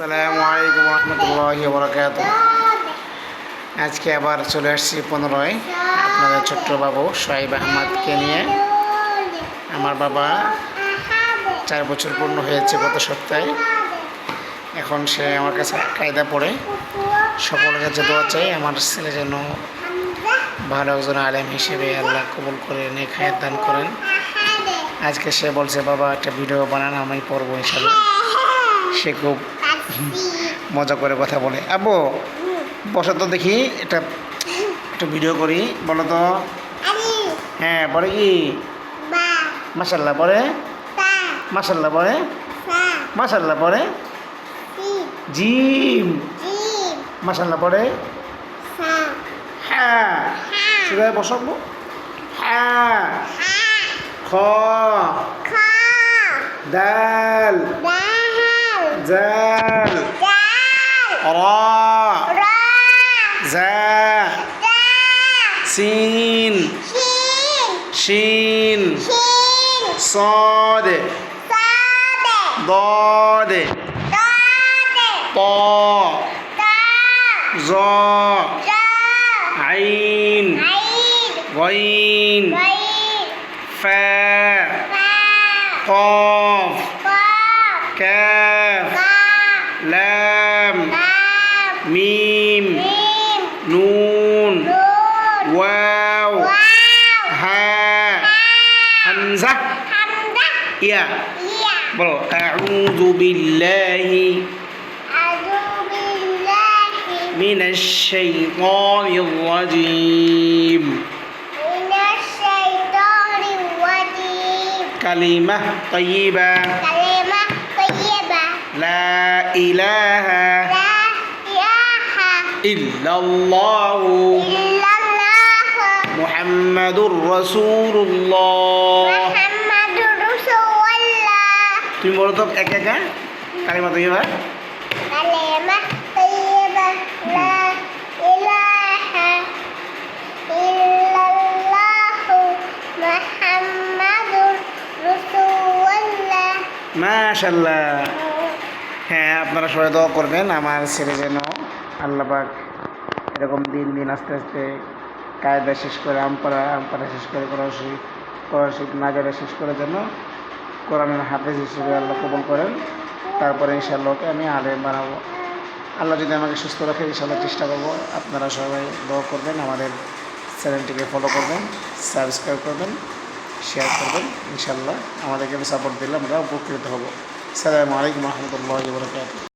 আসসালামু আলাইকুম রহমতুল্লাহি বরকাত আজকে আবার চলে আসছি পনেরোয় আপনাদের ছোট্ট বাবু সোহাইব আহমদকে নিয়ে। আমার বাবা চার বছর পূর্ণ হয়েছে গত সপ্তাহে। এখন সে আমার কাছে কায়দা পড়ে। সকলের কাছে দোয়া চাই আমার ছেলে যেন ভালো একজন আলেম হিসেবে আল্লাহ কবুল করে নেখায় দান করেন। আজকে সে বলছে, বাবা, একটা ভিডিও বানান, আমি পড়ব ইনশাল্লাহ সে খুব মজা করে কথা বলে। আব্বু বসো তো দেখি এটা একটু ভিডিও করি বলো তো। হ্যাঁ পরে কি? মাসাল্লাহ পরে মাসাল্লাহ পরে মাসাল্লাহ পরে জিম। মাসাল্লাহ পরে হ্যাঁ। বসাবো হ্যাঁ। খ। দাল। জাল। را زا سين شين صاد ضاد طا زا عين غين فا قاف كاف لا ميم, نون, واو, ها, همزة يا. يا. أعوذ بالله من الشيطان الرجيم. من الشيطان الرجيم. كلمة طيبة. كلمة طيبة. لا إله لا ইল্লাল্লাহ মুহাম্মাদুর রাসূলুল্লাহ। তুমি বলো তো এক একা? কালিমা তৈবা হ্যাঁ আপনারা সবাই দোয়া করবেন আমার ছেলে যেন আল্লাপাক এরকম দিন দিন আস্তে আস্তে কায়দা শেষ করে আমপাড়া আমপাড়া শেষ করে কোরআন শরীফ নাজারা শেষ করে যেন কোরআনের হাফেজ হিসেবে আল্লাহ কবল করেন। তারপরে ইনশাআল্লাহ ওকে আমি আলেম বানাবো। আল্লাহ যদি আমাকে সুস্থ রাখে, ইনশাআল্লাহ চেষ্টা করব। আপনারা সবাই দোয়া করবেন, আমাদের চ্যানেলটিকে ফলো করবেন সাবস্ক্রাইব করবেন শেয়ার করবেন। ইনশাআল্লাহ আমাদেরকে সাপোর্ট দিলে আমরা উপকৃত হব। সালামু আলাইকুম রহমতুল্লাহ বরকাত